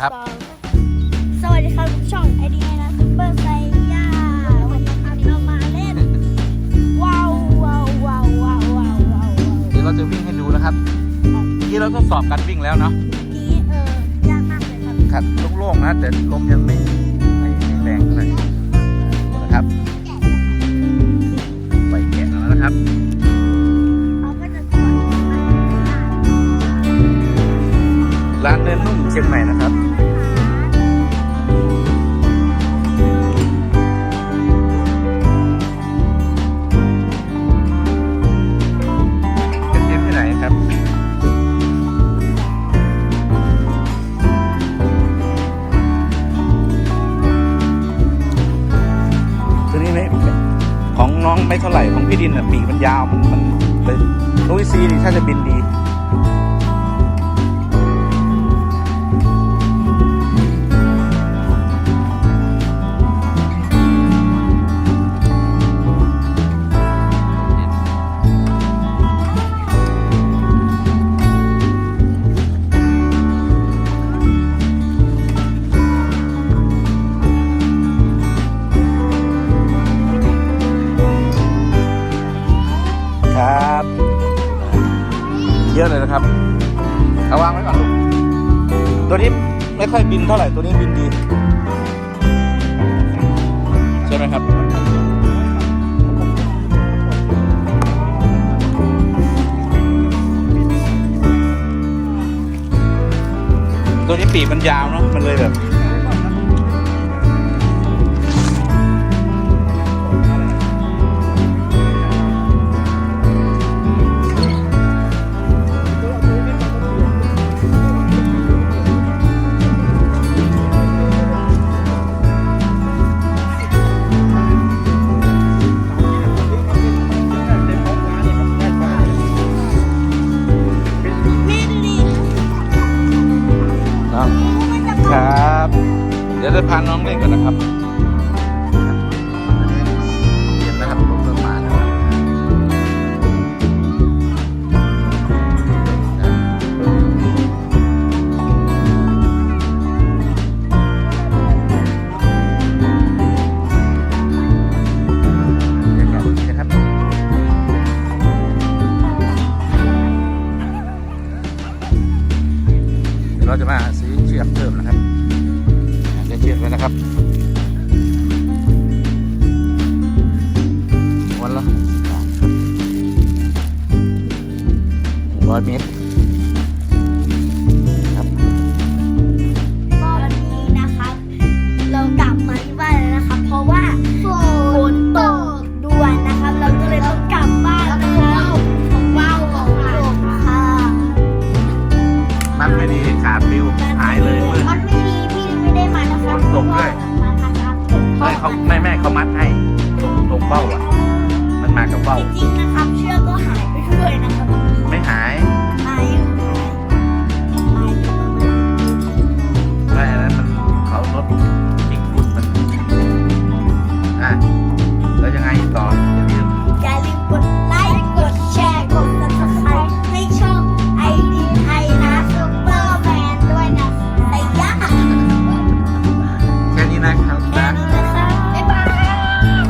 ครับสองสวัสดีครับช่องไอดีนะซุปเปอร์ไซย่าวันนี้ครับเรามาเล่นว้าวว้าวว้าวว้าวว้าวว้าวเดี๋ยวเราจะวิ่งให้ดูนะครับเมื่อกี้เราทดสอบการวิ่งแล้วเนาะนี้เออยากมากเลยครับขัดโล่งๆนะแต่ลมยังไม่ไม่ไม่แรงเท่าไหร่ เนินนุ่มเชียงใหม่นะครับเที่ยวที่ไหนครับตรงนี้ไม่ของน้องไม่เท่าไหร่ของพี่ดินอะปีกมันยาวมันมันเลยลุยซีนี่ถ้าจะบินดี เยอะเลยนะครับเอาวางไว้ก่อนลูกตัวนี้ไม่ค่อยบินเท่าไหร่ตัวนี้บินดี ใช่ไหมครับตัวนี้ปีกมันยาวเนาะมันเลยแบบ ดี๋ยวจะพาน้องเล่นก่อนนะครับเย็นแล้วครับลมเริ่มมาแล้วครับเดี๋ยวก่อนะครับเดี๋ยวเราจะมาซื้อเชือกเพิ่มนะครับ แล้วนะครับ วันละร้อยเมตร มากับว่าวจริงๆนะครับเชือกก็หายไปด้วยนะครับ ไม่หาย